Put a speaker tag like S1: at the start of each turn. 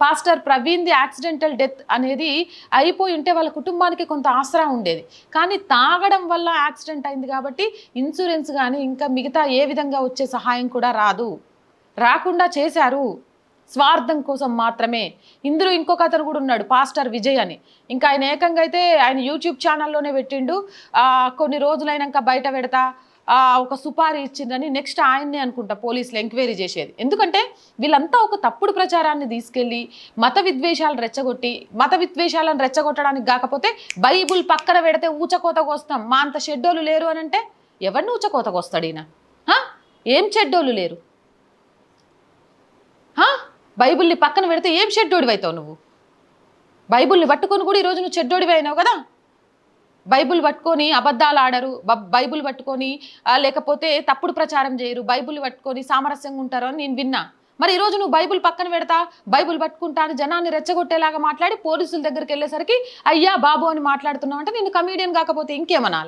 S1: Pastor ప్రవీణ్ది accidental death అనేది అయిపోయి ఉంటే వాళ్ళ కుటుంబానికి కొంత ఆసరా ఉండేది. కానీ తాగడం వల్ల యాక్సిడెంట్ అయింది కాబట్టి ఇన్సూరెన్స్ కానీ ఇంకా మిగతా ఏ విధంగా వచ్చే సహాయం కూడా రాదు. రాకుండా చేశారు. స్వార్థం కోసం మాత్రమే. ఇందులో ఇంకొక అతను కూడా ఉన్నాడు పాస్టర్ విజయ్ అని. ఇంకా ఆయన ఏకంగా అయితే ఆయన యూట్యూబ్ ఛానల్లోనే పెట్టిండు. కొన్ని రోజులైనాక బయట పెడతా ఒక సుపారీ ఇచ్చిందని నెక్స్ట్ ఆయన్నే అనుకుంటా పోలీసులు ఎంక్వైరీ చేసేది. ఎందుకంటే వీళ్ళంతా ఒక తప్పుడు ప్రచారాన్ని తీసుకెళ్ళి మత విద్వేషాలు రెచ్చగొట్టి మత విద్వేషాలను రెచ్చగొట్టడానికి కాకపోతే బైబుల్ పక్కన పెడితే ఊచకోతకు వస్తాం మా అంత షెడ్డోలు లేరు అని అంటే ఎవరిని ఊచకోతకు వస్తాడు ఈయన? హా? ఏం చెడ్డోళ్ళు లేరు? బైబుల్ని బైబిల్ని పక్కన పెడితే ఏం షెడ్డోడివి అవుతావు నువ్వు? బైబిల్ని పట్టుకొని కూడా ఈరోజు నువ్వు చెడ్డోడివి అయినావు కదా? బైబిల్ పట్టుకొని అబద్ధాలు ఆడరు బ- బైబిల్ పట్టుకొని లేకపోతే తప్పుడు ప్రచారం చేయరు బైబిల్ పట్టుకొని సామరస్యంగా ఉంటారు అని నేను విన్నా. మరి ఈరోజు నువ్వు బైబిల్ పక్కన పెడతా బైబిల్ పట్టుకుంటాను జనాన్ని రెచ్చగొట్టేలాగా మాట్లాడి పోలీసుల దగ్గరికి వెళ్ళేసరికి అయ్యా బాబు అని మాట్లాడుతున్నావు అంటే నేను కమీడియన్ కాకపోతే ఇంకేమనాలా?